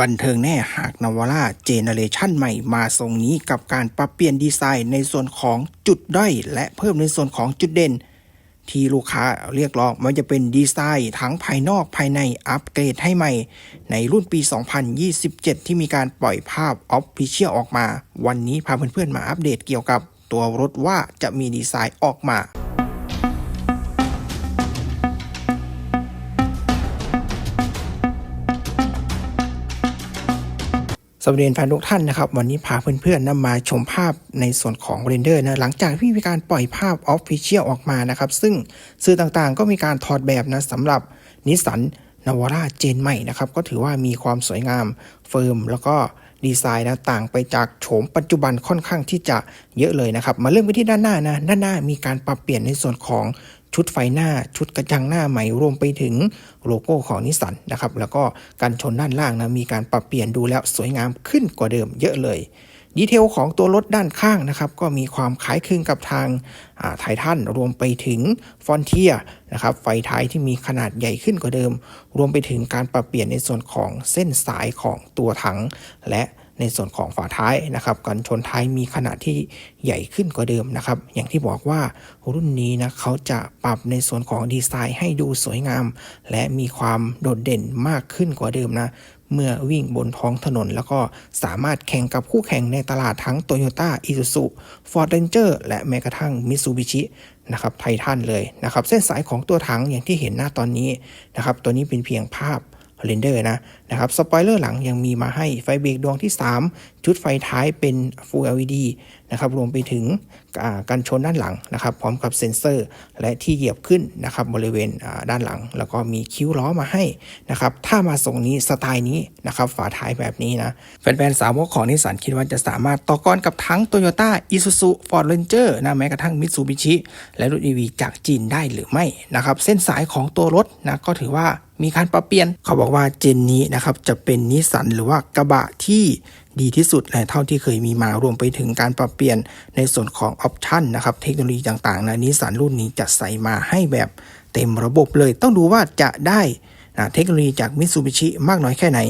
บันเทิงแน่หากนวาร่าเจเนเรชันใหม่มาทรงนี้กับการปรับเปลี่ยนดีไซน์ในส่วนของจุดด้อยและเพิ่มในส่วนของจุดเด่น ที่ลูกค้าเรียกร้องมันจะเป็นดีไซน์ทั้งภายนอกภายในอัปเกรดให้ใหม่ ในรุ่นปี 2027 ที่มีการปล่อยภาพออฟฟิเชียลออกมา วันนี้พาเพื่อนๆมาอัปเดตเกี่ยวกับตัวรถว่าจะมีดีไซน์ออกมา สวัสดีแฟนทุกท่านนะครับวันนี้พาเพื่อนๆนำมาชมภาพในส่วนของเรนเดอร์นะหลังจากที่มีการปล่อยภาพออฟฟิเชียลออกมานะครับซึ่งสื่อต่างๆ ก็มีการถอดแบบนะสำหรับนิสสันนวาร่าเจนใหม่นะครับก็ถือว่ามีความสวยงามเฟิร์มแล้วก็ดีไซน์นะต่างไปจากโฉมปัจจุบันค่อนข้างที่จะเยอะเลยนะครับ มาเริ่มกันที่ด้านหน้านะด้านหน้ามีการปรับเปลี่ยนในส่วนของ ชุดไฟหน้าชุดกระจังหน้าใหม่รวมไปถึงโลโก้ของนิสสันนะครับแล้วก็การชนด้านล่างนะมีการปรับเปลี่ยนดูแล้วสวยงามขึ้นกว่าเดิมเยอะเลยดีเทลของตัวรถด้านข้างนะครับ ก็มีความคล้ายคลึงกับทางไททันรวมไปถึงฟอนเทียนะครับ ไฟท้ายที่มีขนาดใหญ่ขึ้นกว่าเดิม รวมไปถึงการปรับเปลี่ยนในส่วนของเส้นสายของตัวถังและ ในส่วนของฝาท้ายนะครับกันชนท้ายมีขนาดที่ใหญ่ขึ้นกว่าเดิมนะครับ อย่างที่บอกว่ารุ่นนี้นะเขาจะปรับในส่วนของดีไซน์ให้ดูสวยงาม และมีความโดดเด่นมากขึ้นกว่าเดิมนะเมื่อวิ่งบนท้องถนน แล้วก็สามารถแข่งกับคู่แข่งในตลาดทั้ง Toyota Isuzu Ford Ranger และแม้กระทั่ง Mitsubishi นะครับไททันเลยนะครับ เส้นสายของตัวถังอย่างที่เห็นหน้าตอนนี้นะครับ ตัวนี้เป็นเพียงภาพเรนเดอร์นะ นะครับสปอยเลอร์หลังยังมีมาให้ไฟเบรกดวงที่ 3 ชุดไฟท้ายเป็น Full LED นะครับรวมไปถึงการชนด้านหลังนะครับ พร้อมกับเซ็นเซอร์ และที่เหยียบขึ้นนะครับบริเวณด้านหลัง แล้วก็มีคิ้วล้อมาให้นะครับถ้ามาทรงนี้สไตล์นี้นะครับฝาท้ายแบบนี้นะแฟนๆสาวกของนิสสันคิดว่าจะสามารถต่อกรกับทั้ง Toyota Isuzu Ford Ranger นะแม้กระทั่ง Mitsubishi และรถ EV จากจีนได้หรือไม่นะครับเส้นสายของตัวรถนะก็ถือว่ามีการปรับเปลี่ยนเขาบอกว่าเจนนี้นะครับจะเป็นนิสสันหรือว่ากระบะที่ดีที่สุดและเท่าที่เคยมีมารวมไปถึงการปรับเปลี่ยนในส่วนของออปชันนะครับเทคโนโลยีต่างๆนะนิสสันรุ่นนี้จะใส่มาให้แบบเต็มระบบเลย ต้องดูว่าจะได้เทคโนโลยีจากมิตซูบิชิมากน้อยแค่ไหน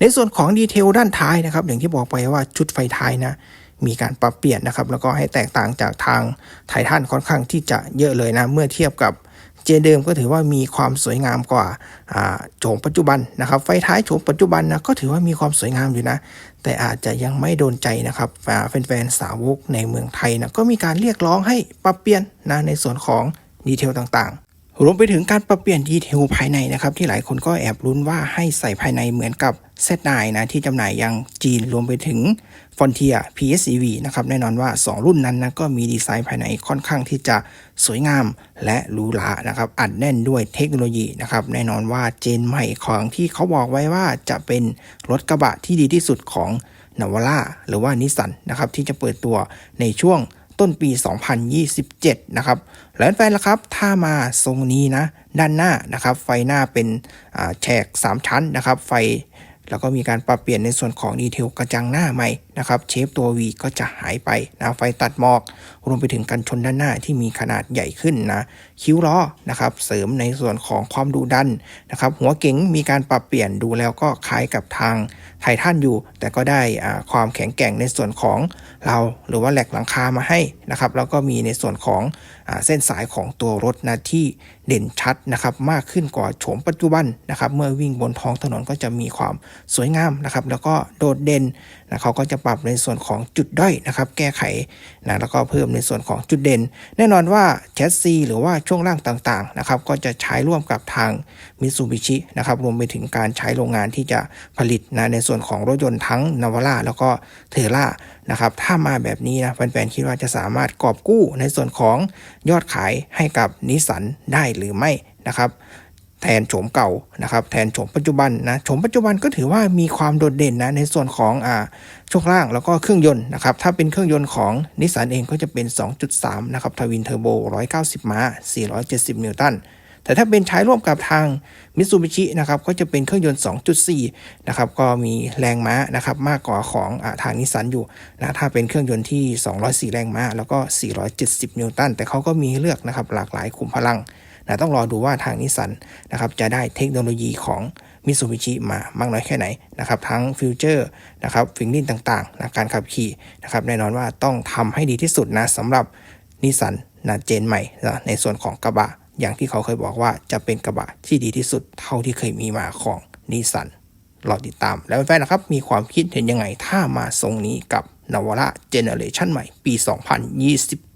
ในส่วนของดีเทลด้านท้ายนะครับอย่างที่บอกไปว่าชุดไฟท้ายนะมีการปรับเปลี่ยนนะครับแล้วก็ให้แตกต่างจากทางไททันค่อนข้างที่จะเยอะเลยนะเมื่อเทียบกับ เจเดิมก็ถือว่ามีความสวยงามกว่าโฉมปัจจุบันนะครับไฟท้ายโฉมปัจจุบันนะก็ถือว่ามีความสวยงามอยู่นะ แต่อาจจะยังไม่โดนใจนะครับแฟนๆสาวกในเมืองไทยนะก็มีการเรียกร้องให้ปรับเปลี่ยนนะในส่วนของดีเทลต่างๆ รวมไปถึงการปรับเปลี่ยนดีเทลภายในนะครับที่หลายคนก็แอบลุ้นว่าให้ใส่ภายในเหมือนกับ เซตไนนะที่จำหน่ายยังจีนรวมไปถึง Frontier PSEV นะครับแน่นอนว่า 2 รุ่นนั้นนะก็มีดีไซน์ภายในค่อนข้างที่จะสวยงามและหรูหรานะครับอัดแน่นด้วยเทคโนโลยีนะครับแน่นอนว่าเจนใหม่ของที่เขาบอกไว้ว่าจะเป็นรถกระบะที่ดีที่สุดของนาวาร่าหรือว่านิสสันนะครับที่จะเปิดตัวในช่วงต้นปี 2027 นะครับแล้วแฟนละครับ ถ้ามาทรงนี้นะ ด้านหน้านะครับ ไฟหน้าเป็นแฉก 3 ชั้นนะครับ ไฟ แล้วก็มีการปรับเปลี่ยนในส่วนของดีเทลกระจังหน้าใหม่นะครับ เชฟตัว V ก็จะหายไปนะไฟตัดหมอก รวมไปถึงกันชนด้านหน้าที่มีขนาดใหญ่ขึ้นนะคิ้วล้อนะครับเสริมในส่วนของความดุดันนะครับหัวเก๋งมีการปรับเปลี่ยนดูแล้วก็คล้ายกับทางไททันอยู่ แต่ก็ได้ความแข็งแกร่งในส่วนของเราหรือว่าแหลกหลังคามาให้นะครับแล้วก็มีในส่วนของเส้นสายของตัวรถนะที่เด่นชัดนะครับมากขึ้นกว่าโฉมปัจจุบันนะครับเมื่อวิ่งบนท้องถนนก็จะมีความสวยงามนะครับแล้วก็โดดเด่นนะเขาก็จะปรับในส่วนของจุดด้อยนะครับแก้ไขนะแล้วก็เพิ่มในในส่วนของจุดเด่น แน่นอนว่าแชสซีหรือว่าช่วงล่างต่างๆนะครับก็จะใช้ร่วมกับทางมิตซูบิชินะครับรวมไปถึงการใช้โรงงานที่จะผลิตนะในส่วนของรถยนต์ทั้งนาวาร่าแล้วก็เทล่านะครับถ้ามาแบบนี้นะแฟนๆคิดว่าจะสามารถกอบกู้ในส่วนของยอดขายให้กับนิสสันได้หรือไม่นะครับ แทนโฉมเก่านะครับแทนโฉมปัจจุบันนะโฉมปัจจุบันก็ถือว่ามีความโดดเด่นนะในส่วนของอ่าช่วงล่างแล้วก็เครื่องยนต์นะครับถ้าเป็นเครื่องยนต์ของนิสสันเองก็จะเป็น 2.3 นะครับทวินเทอร์โบ 190 ม้า 470 นิวตันแต่ถ้าเป็นใช้ร่วมกับทางมิตซูบิชินะครับก็จะเป็นเครื่องยนต์ 2.4 นะครับก็มีแรงม้านะครับมากกว่าของอทางนิสสันอยู่นะถ้าเป็นเครื่องยนต์ที่ 204 แรงม้า แล้วก็ 470 นิวตัน แต่เขาก็มีเลือกนะครับหลากหลายขุมพลัง นะต้องรอดูว่าทางนิสสันนะครับจะได้เทคโนโลยีของมิสูบิชิมามากน้อยแค่ไหนนะครับทั้งฟิวเจอร์นะครับฟิงลินต่างๆนะการขับขี่นะครับแน่นอนว่าต้องทำให้ดีที่สุดนะสำหรับนิสสันนะเจนใหม่นะในส่วนของกระบะ อย่างที่เขาเคยบอกว่าจะเป็นกระบะที่ดีที่สุดเท่าที่เคยมีมาของนิสสันรอติดตาม แล้วแฟนๆนะครับ มีความคิดเห็นยังไงถ้ามาทรงนี้กับนวาร่าเจเนอเรชันใหม่ปี 2029